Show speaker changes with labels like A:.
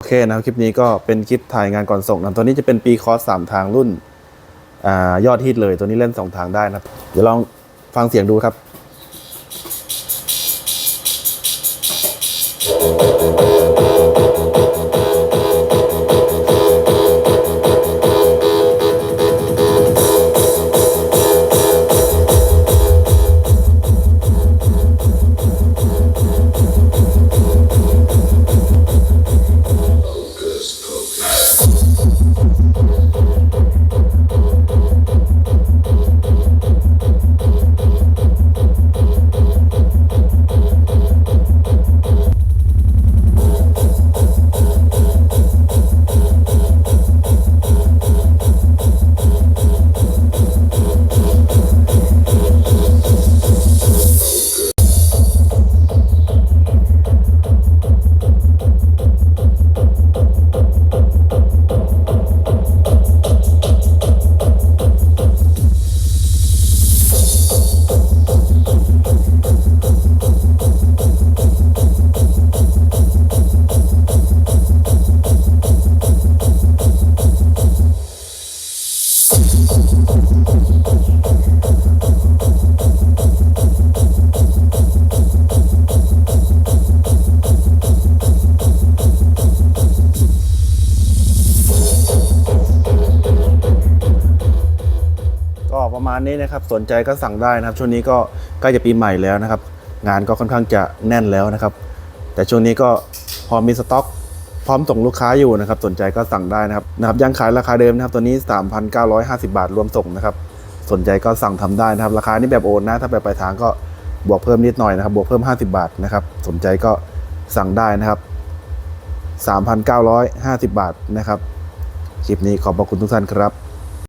A: โอเคนะครับคลิปนี้ก็เป็นคลิปถ่ายงานก่อนส่งนะตัวนี้จะเป็นปีคอร์สสามทางรุ่นอยอดฮิตเลยตัวนี้เล่นสองทางได้นะเดี๋ยวลองฟังเสียงดูครับ ก็ประมาณนี้นะครับ สนใจก็สั่งได้นะครับ ช่วงนี้ก็ใกล้จะปีใหม่แล้วนะครับ งานก็ค่อนข้างจะแน่นแล้วนะครับ แต่ช่วงนี้ก็พอมีสต็อก พร้อมส่งลูกค้าอยู่นะครับ สนใจก็สั่งได้นะครับนะครับยังขายราคาเดิมนะครับ ตัวนี้ 3,950 บาทรวมส่งนะครับ สนใจก็สั่งทำได้นะครับ ราคานี้แบบโอนนะ ถ้าแบบปลายทางก็บวกเพิ่มนิดหน่อยนะครับ บวกเพิ่ม 50 บาทนะครับ สนใจก็สั่งได้นะครับ 3,950 บาทนะครับ คลิปนี้ขอบพระคุณทุกท่านครับ